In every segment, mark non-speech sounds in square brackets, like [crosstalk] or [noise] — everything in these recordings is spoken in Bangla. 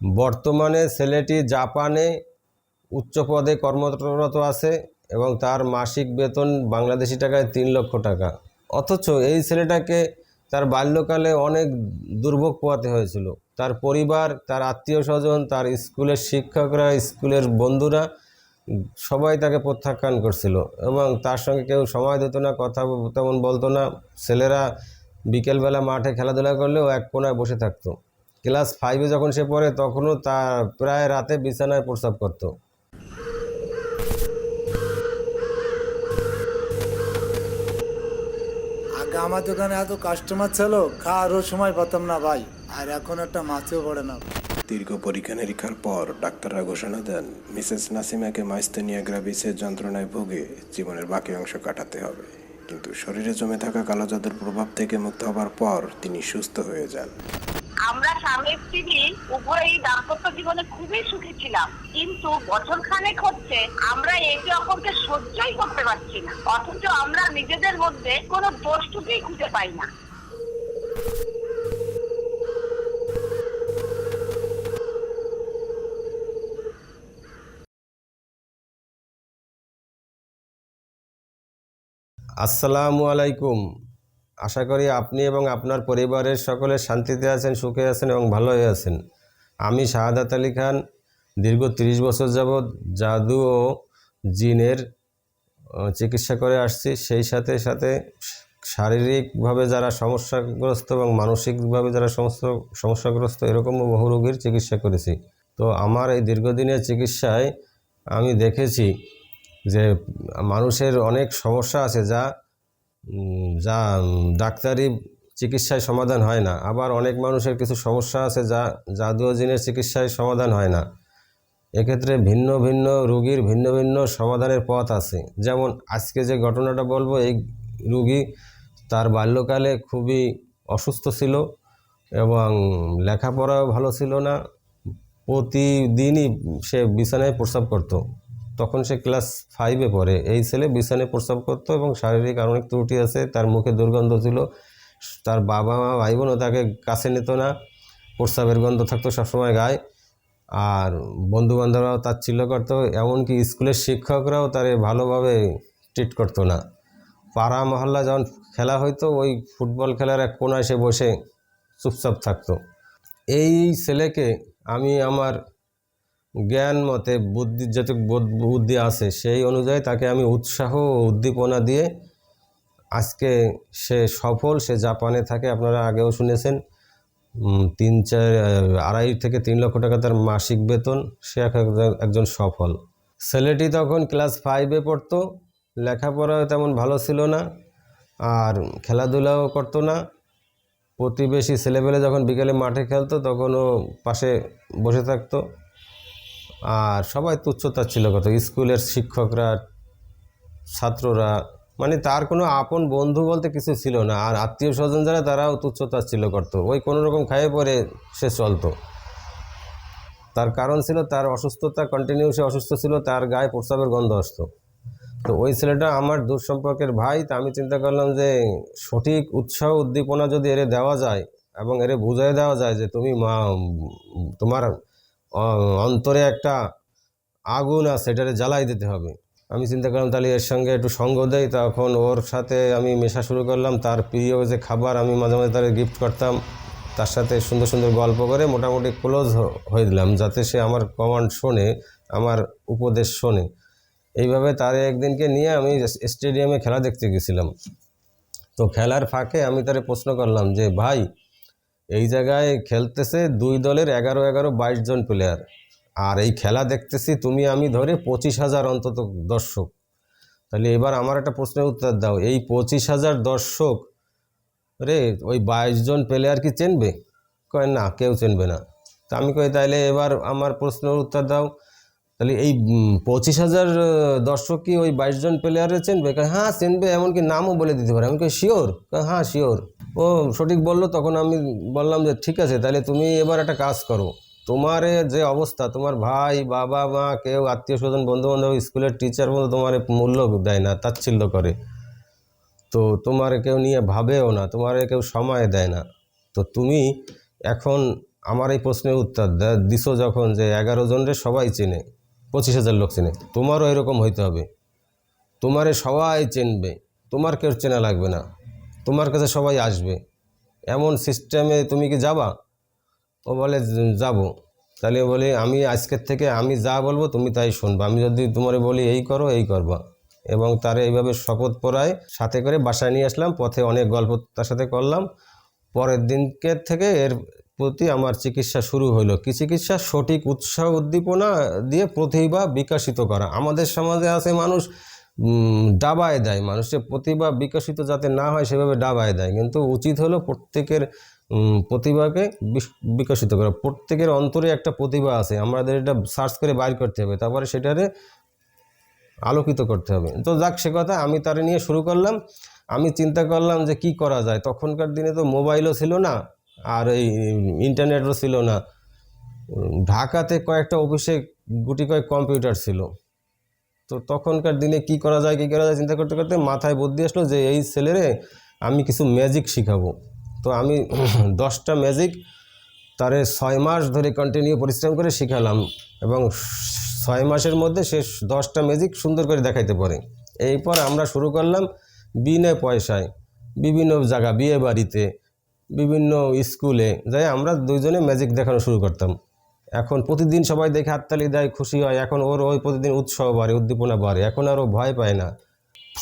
বর্তমানে ছেলেটি জাপানে উচ্চ পদে কর্মরত আছে এবং তার মাসিক বেতন বাংলাদেশি টাকায় তিন লক্ষ টাকা। অথচ এই ছেলেটাকে তার বাল্যকালে অনেক দুর্ভোগ পোয়াতে হয়েছিল। তার পরিবার, তার আত্মীয় স্বজন, তার স্কুলের শিক্ষকরা, স্কুলের বন্ধুরা সবাই তাকে প্রত্যাখ্যান করছিল এবং তার সঙ্গে কেউ সময় দিত না, কথা তেমন বলতো না। ছেলেরা বিকেলবেলা মাঠে খেলাধুলা করলেও এক কোনায় বসে থাকতো। ক্লাস ফাইভে যখন সে পড়ে তখনও তা প্রায় রাতে বিছানায় প্রস্রাব করতো। আগে আমার দোকানে এত কাস্টমার ছিল খাওয়ারও সময় পেতাম না ভাই। আর এখন একটা মাছও পড়ে না। দীর্ঘ পরীক্ষা নিরীক্ষার পর ডাক্তাররা ঘোষণা দেন মিসেস নাসিমাকে মাইস্তেনিয়া গ্রাভিসের যন্ত্রণায় ভুগে জীবনের বাকি অংশ কাটাতে হবে। কিন্তু শরীরে জমে থাকা কালো জাদুর প্রভাব থেকে মুক্ত হবার পর তিনি সুস্থ হয়ে যান। আমরা স্বামী স্ত্রী, উভয়ই দাম্পত্য জীবনে খুবই সুখী ছিলাম। কিন্তু বছর খানেক হচ্ছে আমরা একে অপরকে সহ্যই করতে পারছি না। অথচ আমরা নিজেদের মধ্যে কোনো দোষটুকুই খুঁজে পাই না। আসসালামু আলাইকুম। আশা করি আপনি এবং আপনার পরিবারের সকলে শান্তিতে আছেন, সুখে আছেন এবং ভালোই আছেন। আমি শাহাদাত আলী খান, দীর্ঘ তিরিশ বছর যাবৎ জাদু ও জিনের চিকিৎসা করে আসছি। সেই সাথে সাথে শারীরিকভাবে যারা সমস্যাগ্রস্ত এবং মানসিকভাবে যারা সমস্ত, সমস্যাগ্রস্ত এরকমও বহু রোগীর চিকিৎসা করেছি। তো আমার এই দীর্ঘদিনের চিকিৎসায় আমি দেখেছি যে মানুষের অনেক সমস্যা আছে যা যা ডাক্তারি চিকিৎসায় সমাধান হয় না। আবার অনেক মানুষের কিছু সমস্যা আছে যা জাদু ও জিনের চিকিৎসায় সমাধান হয় না। এক্ষেত্রে ভিন্ন ভিন্ন রুগীর ভিন্ন ভিন্ন সমাধানের পথ আছে। যেমন আজকে যে ঘটনাটা বলব, এই রুগী তার বাল্যকালে খুবই অসুস্থ ছিল এবং লেখাপড়াও ভালো ছিল না। প্রতিদিনই সে বিছানায় প্রস্রাব করতো। তখন সে ক্লাস ফাইভে পড়ে। এই ছেলে বিছানে প্রস্রাব করতো এবং শারীরিক আর অনেক ত্রুটি আছে, তার মুখে দুর্গন্ধ ছিল। তার বাবা মা ভাই বোনও তাকে কাছে নিত না। প্রস্রাবের গন্ধ থাকতো সবসময় গায়ে। আর বন্ধুবান্ধবরাও তাচ্ছিল্য করতো, এমনকি স্কুলের শিক্ষকরাও তারে ভালোভাবে ট্রিট করতো না। পাড়া মহল্লা যখন খেলা হইতো, ওই ফুটবল খেলার এক কোনায় সে বসে চুপচাপ থাকতো। এই ছেলেকে আমি আমার জ্ঞান, মতে, বুদ্ধি যত বুদ্ধি আছে, সেই অনুযায়ী তাকে আমি উৎসাহ ও উদ্দীপনা দিয়ে আজকে সে সফল, সে জাপানে থাকে। আপনারা আগেও শুনেছেন তিন চার, আড়াই থেকে তিন লক্ষ টাকা তার মাসিক বেতন, সে এক- একজন- একজন সফল। ছেলেটি তখন ক্লাস ফাইভে পড়তো, লেখাপড়াও তেমন ভালো ছিল না, আর খেলাধুলাও করতো না। প্রতিবেশী ছেলেবেলে যখন বিকেলে মাঠে খেলতো, তখন ও পাশে বসে থাকতো। আর সবাই তুচ্ছতা ছিল কত। স্কুলের শিক্ষকরা, ছাত্ররা মানে তার কোনো আপন বন্ধু বলতে কিছু ছিল না। আর আত্মীয় স্বজন যারা তারাও তুচ্ছতা ছিল করতো ওই কোনো রকম খাইয়ে পরে সে চলতো। তার কারণ ছিল তার অসুস্থতা কন্টিনিউ সে অসুস্থ ছিল, তার গায়ে প্রস্রাবের গন্ধ আসতো। তো ওই ছেলেটা আমার দূর সম্পর্কের ভাই, তা আমি চিন্তা করলাম যে সঠিক উৎসাহ উদ্দীপনা যদি এরে দেওয়া যায় এবং এরে বুঝিয়ে দেওয়া যায় যে তুমি মা, তোমার অন্তরে একটা আগুন আছে এটারে জ্বালাই দিতে হবে। আমি চিন্তা করলাম, তাহলে এর সঙ্গে একটু সঙ্গ দেই। তখন ওর সাথে আমি মেশা শুরু করলাম। তার প্রিয় যে খাবার আমি মাঝে মাঝে তার গিফট করতাম, তার সাথে সুন্দর সুন্দর গল্প করে মোটামুটি ক্লোজ হয়ে দিলাম, যাতে সে আমার কমান্ড শোনে, আমার উপদেশ শোনে। এইভাবে তার একদিনকে নিয়ে আমি স্টেডিয়ামে খেলা দেখতে গেছিলাম। তো খেলার ফাঁকে আমি তারে প্রশ্ন করলাম যে, ভাই এই জায়গায় খেলতেছে দুই দলের এগারো এগারো বাইশ জন প্লেয়ার আর এই খেলা দেখতেছি তুমি, আমি ধরে পঁচিশ হাজার অন্তত দর্শক। তাহলে এবার আমার একটা প্রশ্নের উত্তর দাও, এই পঁচিশ হাজার দর্শক, রে ওই বাইশ জন প্লেয়ার কি চেনবে? কয় না, কেউ চেনবে না। তা আমি কই, তাইলে এবার আমার প্রশ্নের উত্তর দাও। তাহলে এই পঁচিশ হাজার দর্শক কি ওই বাইশ জন প্লেয়ারে চেনবে? হ্যাঁ চেনবে, এমনকি নামও বলে দিতে পারে। আমি কই শিওর হ্যাঁ শিওর ও, সঠিক বলল, তখন আমি বললাম যে, ঠিক আছে, তাহলে তুমি এবার একটা কাজ করো। তোমার যে অবস্থা, তোমার ভাই, বাবা, মা, কেউ, আত্মীয় স্বজন বন্ধু বান্ধব স্কুলের টিচার মতো তোমার মূল্য দেয় না, তাচ্ছিল্য করে। তো তোমার কেউ নিয়ে ভাবেও না, তোমার কেউ সময় দেয় না। তো তুমি এখন আমার এই প্রশ্নের উত্তর দিছো যখন যে, এগারো জনরে সবাই চেনে, পঁচিশ হাজার লোক চেনে, তোমারও এরকম হইতে হবে। তোমারে সবাই চিনবে, তোমার কেউ চেনা লাগবে না। তোমার কাছে সবাই আসবে। এমন সিস্টেমে তুমি কি যাবা? ও বলে, যাব। তাহলে বলি, আমি আজকের থেকে আমি যা বলব তুমি তাই শুনবা। আমি যদি তোমারে বলি, এই করো, এই করবা। এবং তার এইভাবে শপথ পড়ায়, সাথে করে বাসায় নিয়ে আসলাম। পথে অনেক গল্প তার সাথে করলাম। পরের দিনকে থেকে এর প্রতি আমার চিকিৎসা শুরু হলো কি চিকিৎসা? সঠিক উৎসাহ উদ্দীপনা দিয়ে প্রতিভা বিকাশিত করা। আমাদের সমাজে আছে মানুষ ডাবায় দেয়। মানুষের প্রতিভা বিকশিত যাতে না হয়, সেভাবে ডাবায় দেয়। কিন্তু উচিত হলো প্রত্যেকের প্রতিভাকে বিকশিত করা। প্রত্যেকের অন্তরে একটা প্রতিভা আছে। আমাদের এটা সার্চ করে বাইর করতে হবে। তারপরে সেটারে আলোকিত করতে হবে। তো যাক, সে কথা আমি তারে নিয়ে শুরু করলাম। আমি চিন্তা করলাম যে কি করা যায়। তখনকার দিনে তো মোবাইলও ছিল না, আর এই, ইন্টারনেটও ছিল না। ঢাকাতে কয়েকটা অফিসে গুটি কয়েক কম্পিউটার ছিল। তো তখনকার দিনে কি করা যায়, কী করা যায় চিন্তা করতে করতে মাথায় বুদ্ধি আসলো যে এই ছেলেরে আমি কিছু ম্যাজিক শিখাবো। তো আমি [clears throat] দশটা ম্যাজিক তারে ছয় মাস ধরে কন্টিনিউ পরিশ্রম করে শিখালাম এবং ছয় মাসের মধ্যে সে দশটা ম্যাজিক সুন্দর করে দেখাইতে পারে। এরপর আমরা শুরু করলাম বিনা পয়সায়, বিভিন্ন জায়গা বিয়ে বাড়িতে, বিভিন্ন স্কুলে যাই আমরা দুইজনে ম্যাজিক দেখানো শুরু করতাম। এখন প্রতিদিন সবাই দেখে হাততালি দেয়, খুশি হয়। এখন ওর ওই প্রতিদিন উৎসাহ বাড়ে, উদ্দীপনা বাড়ে। এখন আর ও ভয় পায় না।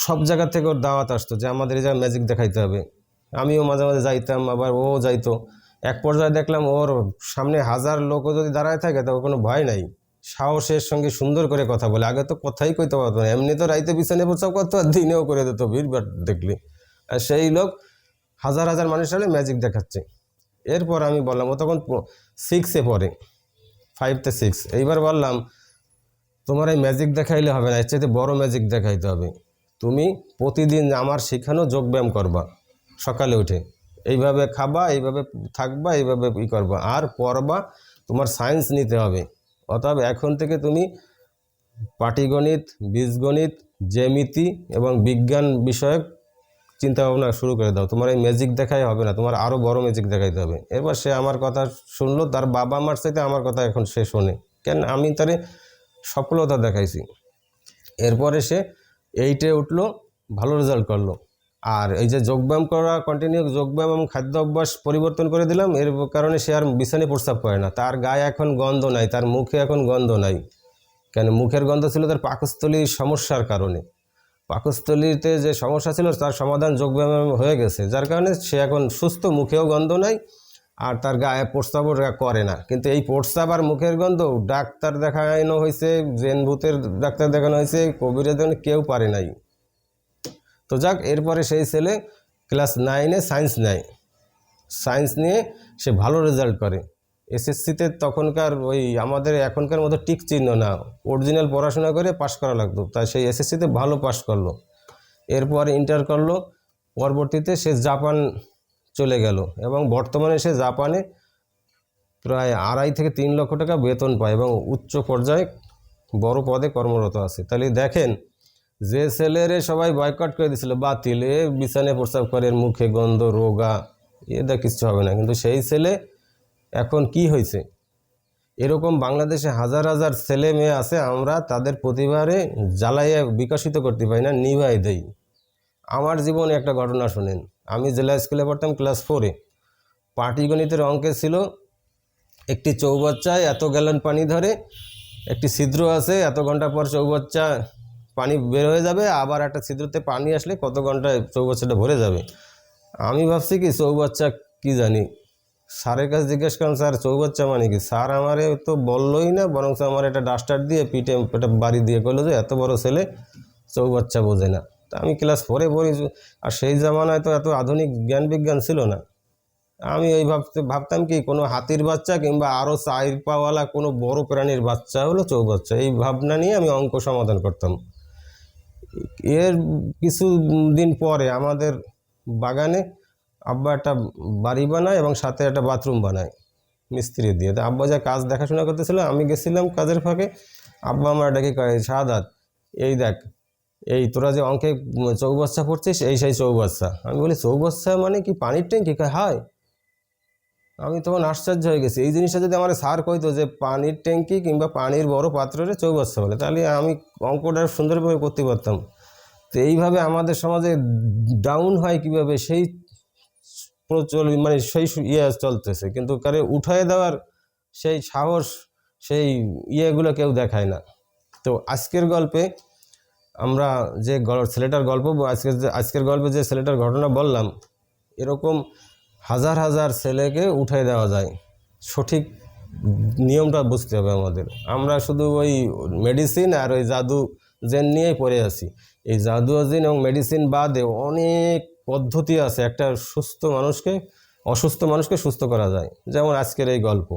সব জায়গা থেকে ওর দাওয়াত আসতো যে, আমাদের জায়গায় ম্যাজিক দেখাইতে হবে। আমিও মাঝে মাঝে যাইতাম, আবার ও যাইতো। এক পর্যায়ে দেখলাম ওর সামনে হাজার লোকও যদি দাঁড়ায় থাকে তো কোনো ভয় নাই। সাহসের সঙ্গে সুন্দর করে কথা বলে। আগে তো কথাই কইতে পারতো না। এমনি তো রাইতে বিছানে প্রচার করতো, আর দিনেও করে দিত ভিড় ভাড় দেখলি। আর সেই লোক হাজার হাজার মানুষ হলে ম্যাজিক দেখাচ্ছে। এরপর আমি বললাম, ও তখন সিক্সে পড়ে। ফাইভতে সিক্স এইবার বললাম, তোমার এই ম্যাজিক দেখাইলে হবে না, এর চাইতে বড় ম্যাজিক দেখাইতে হবে। তুমি প্রতিদিন আমার শেখানো যোগব্যায়াম করবা, সকালে উঠে। এইভাবে খাবা, এইভাবে থাকবা, এইভাবে ই করবা। আর পড়বা, তোমার সায়েন্স নিতে হবে। অতএব এখন থেকে তুমি পাটিগণিত, বীজগণিত, জ্যামিতি এবং বিজ্ঞান বিষয়ক চিন্তা ভাবনা শুরু করে দাও। তোমার এই ম্যাজিক দেখাই হবে না, তোমার আরও বড় ম্যাজিক দেখাইতে হবে। এরপর সে আমার কথা শুনলো, তার বাবা মার সাথে আমার কথা এখন সে শোনে। কেন? আমি তারে সফলতা দেখাইছি। এরপরে সে এইটে উঠল, ভালো রেজাল্ট করল। আর এই যে যোগব্যায়াম করা কন্টিনিউ যোগব্যায়াম এবং খাদ্য অভ্যাস পরিবর্তন করে দিলাম, এর কারণে সে আর বিছানে প্রস্তাব করে না। তার গায়ে এখন গন্ধ নাই, তার মুখে এখন গন্ধ নাই। কেন? মুখের গন্ধ ছিল তার পাকস্থলীর সমস্যার কারণে। পাকস্থলীতে যে সমস্যা ছিল, তার সমাধান যোগব্যায়াম হয়ে গেছে। যার কারণে সে এখন সুস্থ, মুখেও গন্ধ নাই, আর তার গায়ে প্রস্তাবও করে না। কিন্তু এই প্রস্তাব আর মুখের গন্ধ ডাক্তার দেখানো হয়েছে, জেন ভূতের ডাক্তার দেখানো হয়েছে কবিরের জন্য কেউ পারে নাই। তো যাক, এরপরে সেই ছেলে ক্লাস নাইনে সায়েন্স নেয়। সায়েন্স নিয়ে সে ভালো রেজাল্ট করে। এসএসসিতে তখনকার ওই আমাদের এখনকার মতো টিক চিহ্ন না। অরিজিনাল পড়াশোনা করে পাশ করা লাগতো। তাই সেই এসএসসিতে ভালো পাশ করল। এরপর ইন্টার করল। পরবর্তীতে সে জাপান চলে গেল এবং বর্তমানে সে জাপানে প্রায় আড়াই থেকে তিন লক্ষ টাকা বেতন পায় এবং উচ্চ পর্যায়ে বড় পদে কর্মরত আছে। তাহলে দেখেন, যে ছেলেরে সবাই বয়কট করে দিছিল, বাতিল, এ বিছানে প্রস্রাব করে, মুখে গন্ধ, রোগা এটা কিচ্ছু হবে না। কিন্তু সেই ছেলে এখন কি হয়েছে? এরকম বাংলাদেশে হাজার হাজার ছেলে মেয়ে আছে, আমরা তাদের প্রতিভারে জ্বালাইয়ে বিকশিত করতে পারি না, নিভাই দেই। আমার জীবনে একটা ঘটনা শোনেন। আমি জেলা স্কুলে পড়তাম ক্লাস ফোরে পাটিগণিতের অঙ্কে ছিল, একটি চৌবাচ্চায় এত গ্যালন পানি ধরে, একটি ছিদ্র আছে, এত ঘণ্টা পর চৌবাচ্চা পানি বের হয়ে যাবে, আবার একটা ছিদ্রতে পানি আসলে কত ঘন্টায় চৌবাচ্চাটা ভরে যাবে। আমি ভাবছি কি, চৌবাচ্চা কি জানি? স্যারের কাছে জিজ্ঞেস করলাম, স্যার চৌবাচ্চা মানে কি? স্যার আমারে তো বললোই না বরং আমার একটা ডাস্টার দিয়ে পিঠে, একটা বাড়ি দিয়ে করল যে, এত বড় ছেলে চৌবাচ্চা বোঝে না। তা আমি ক্লাস ফোরে পড়ি, আর সেই জামানায় তো এত আধুনিক জ্ঞান বিজ্ঞান ছিল না। আমি ওই ভাবতে, ভাবতাম কি, কোনো হাতির বাচ্চা কিংবা আরও চাইর পাওয়ালা কোনো বড় প্রাণীর বাচ্চা হলো চৌবাচ্চা এই ভাবনা নিয়ে আমি অঙ্ক সমাধান করতাম। এর কিছু দিন পরে আমাদের বাগানে আব্বা একটা বাড়ি বানায় এবং সাথে একটা বাথরুম বানায় মিস্ত্রি দিয়ে। তো আব্বা যা কাজ দেখাশোনা করতেছিল, আমি গেছিলাম কাজের ফাঁকে, আব্বা আমার ডেকে কয়ে শাহাদাত এই দেখ, এই তোরা যে অঙ্কে চৌবাচ্চা পড়ছিস, এই সেই চৌবাচ্চা আমি বলি চৌবাচ্চা মানে কি, পানির ট্যাঙ্কি? হায়, আমি তখন আশ্চর্য হয়ে গেছি। এই জিনিসটা যদি আমার স্যার কইতো যে পানির ট্যাঙ্কি কিংবা পানির বড় পাত্রে চৌবাচ্চা বলে, তাহলে আমি অঙ্কটা সুন্দরভাবে করতে পারতাম। তো এইভাবে আমাদের সমাজে ডাউন হয় কীভাবে, সেই প্রচল মানে সেই ইয়ে চলতেছে। কিন্তু কারে উঠায় দেওয়ার সেই সাহস, সেই ইয়েগুলো কেউ দেখায় না। তো আজকের গল্পে আমরা যে ছেলেটার গল্প যে আজকের গল্পে যে ছেলেটার ঘটনা বললাম, এরকম হাজার হাজার ছেলেকে উঠায় দেওয়া যায়। সঠিক নিয়মটা বুঝতে হবে আমাদের। আমরা শুধু ওই মেডিসিন আর ওই জাদু জেন নিয়েই পড়ে আছি। এই জাদু জিন এবং মেডিসিন বাদে অনেক পদ্ধতি আছে। একটা সুস্থ মানুষকে অসুস্থ মানুষকে সুস্থ করা যায়। যেমন আজকের এই গল্প।